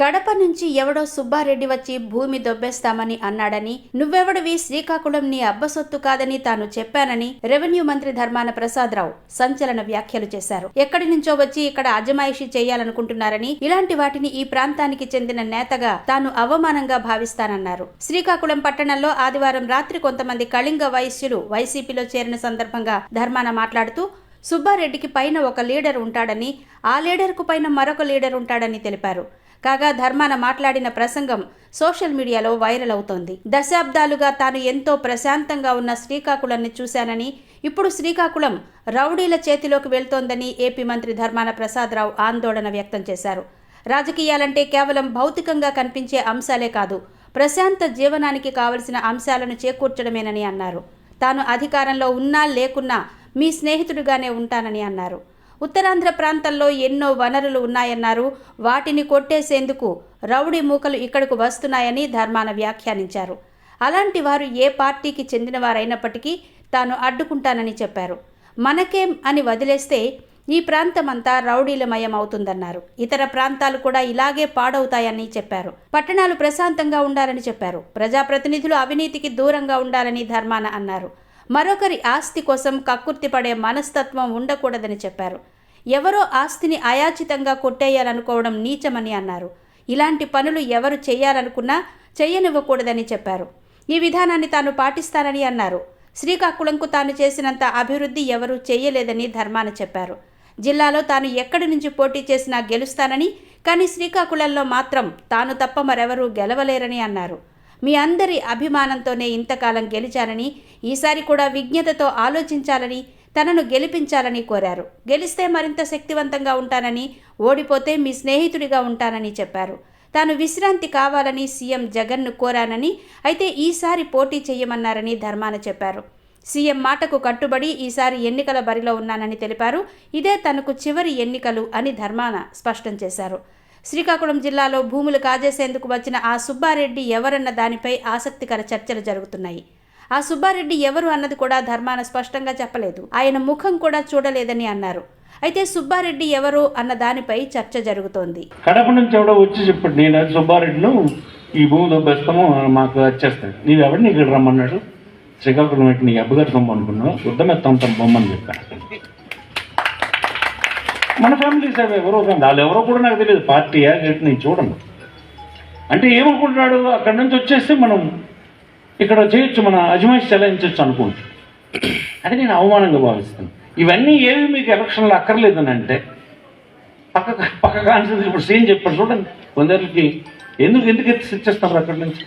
కడప నుంచి ఎవడో సుబ్బారెడ్డి వచ్చి భూమి దొబ్బేస్తామని అన్నాడని నువ్వెవడివి? శ్రీకాకుళం నీ అబ్బ సొత్తు కాదని తాను చెప్పానని రెవెన్యూ మంత్రి ధర్మాన ప్రసాదరావు సంచలన వ్యాఖ్యలు చేశారు. ఎక్కడి నుంచో వచ్చి ఇక్కడ అజమాయిషీ చేయాలనుకుంటున్నారని ఇలాంటి వాటిని ఈ ప్రాంతానికి చెందిన నేతగా తాను అవమానంగా భావిస్తానన్నారు. శ్రీకాకుళం పట్టణంలో ఆదివారం రాత్రి కొంతమంది కళింగ వైశ్యులు వైసీపీలో చేరిన సందర్భంగా ధర్మాన మాట్లాడుతూ సుబ్బారెడ్డికి పైన ఒక లీడర్ ఉంటాడని ఆ లీడర్కు పైన మరొక లీడర్ ఉంటాడని తెలిపారు. కాగా ధర్మాన మాట్లాడిన ప్రసంగం సోషల్ మీడియాలో వైరల్ అవుతోంది. దశాబ్దాలుగా తాను ఎంతో ప్రశాంతంగా ఉన్న శ్రీకాకుళాన్ని చూశానని ఇప్పుడు శ్రీకాకుళం రౌడీల చేతిలోకి వెళ్తోందని ఏపీ మంత్రి ధర్మాన ప్రసాదరావు ఆందోళన వ్యక్తం చేశారు. రాజకీయాలంటే కేవలం భౌతికంగా కనిపించే అంశాలే కాదు ప్రశాంత జీవనానికి కావలసిన అంశాలను చేకూర్చడమేనని అన్నారు. తాను అధికారంలో ఉన్నా లేకున్నా మీ స్నేహితుడిగానే ఉంటానని అన్నారు. ఉత్తరాంధ్ర ప్రాంతంలో ఎన్నో వనరులు ఉన్నాయన్నారు. వాటిని కొట్టేసేందుకు రౌడీ మూకలు ఇక్కడకు వస్తున్నాయని ధర్మాన వ్యాఖ్యానించారు. అలాంటి వారు ఏ పార్టీకి చెందినవారైనప్పటికీ తాను అడ్డుకుంటానని చెప్పారు. మనకేం అని వదిలేస్తే ఈ ప్రాంతమంతా రౌడీలమయం అవుతుందన్నారు ఇతర ప్రాంతాలు కూడా ఇలాగే పాడవుతాయని చెప్పారు. పట్టణాలు ప్రశాంతంగా ఉండాలని చెప్పారు. ప్రజాప్రతినిధులు అవినీతికి దూరంగా ఉండాలని ధర్మాన అన్నారు. మరొకరి ఆస్తి కోసం కక్కుర్తిపడే మనస్తత్వం ఉండకూడదని చెప్పారు. ఎవరో ఆస్తిని అయాచితంగా కొట్టేయాలనుకోవడం నీచమని అన్నారు. ఇలాంటి పనులు ఎవరు చేయాలనుకున్నా చేయనివ్వకూడదని చెప్పారు. ఈ విధానాన్ని తాను పాటిస్తానని అన్నారు. శ్రీకాకుళంకు తాను చేసినంత అభివృద్ధి ఎవరూ చేయలేదని ధర్మాన చెప్పారు. జిల్లాలో తాను ఎక్కడి నుంచి పోటీ చేసినా గెలుస్తానని కానీ శ్రీకాకుళంలో మాత్రం తాను తప్ప మరెవరూ గెలవలేరని అన్నారు. మీ అందరి అభిమానంతోనే ఇంతకాలం గెలిచానని ఈసారి కూడా విజ్ఞతతో ఆలోచించాలని తనను గెలిపించాలని కోరారు. గెలిస్తే మరింత శక్తివంతంగా ఉంటానని ఓడిపోతే మీ స్నేహితుడిగా ఉంటానని చెప్పారు. తాను విశ్రాంతి కావాలని సీఎం జగన్ను కోరానని అయితే ఈసారి పోటీ చేయమన్నారని ధర్మాన చెప్పారు. సీఎం మాటకు కట్టుబడి ఈసారి ఎన్నికల బరిలో ఉన్నానని తెలిపారు. ఇదే తనకు చివరి ఎన్నికలు అని ధర్మాన స్పష్టం చేశారు. శ్రీకాకుళం జిల్లాలో భూములు కాజేసేందుకు వచ్చిన ఆ సుబ్బారెడ్డి ఎవరన్న దానిపై ఆసక్తికర చర్చలు జరుగుతున్నాయి. ఆ సుబ్బారెడ్డి ఎవరు అన్నది కూడా ధర్మాన స్పష్టంగా చెప్పలేదు. ఆయన ముఖం కూడా చూడలేదని అన్నారు. అయితే సుబ్బారెడ్డి ఎవరు అన్న దానిపై చర్చ జరుగుతోంది. కడప నుంచి ఎవడో వచ్చి చెప్పాడు నేను సుబ్బారెడ్డిను ఈ భూమి దొబ్బేస్తాము మాకు వచ్చేస్తాడు నీవు ఎవరిని ఇక్కడ రమ్మన్నాడు? శ్రీకాకుళం పెట్టి నీ అబ్బగారు సొమ్ము అనుకున్నావు? యుద్ధమెత్తాం బొమ్మని చెప్పాను మన ఫ్యామిలీస్ అవి ఎవరో వాళ్ళు ఎవరో కూడా నాకు తెలియదు. పార్టీయా గేట్ నేను చూడండి అంటే ఏమనుకుంటున్నాడు? అక్కడి నుంచి వచ్చేస్తే మనం ఇక్కడ చేయొచ్చు మన అజమాయిష్ చెలాయించవచ్చు అనుకుంటు అది నేను అవమానంగా భావిస్తాను ఇవన్నీ ఏవి మీకు ఎలక్షన్లో అక్కర్లేదని అంటే పక్క పక్క కాన్స్టిట్యూన్సీ ఇప్పుడు సీఎం చెప్పాడు చూడండి కొందరికి ఎందుకు ఎందుకు ఎత్తి ఇచ్చేస్తారు అక్కడి నుంచి?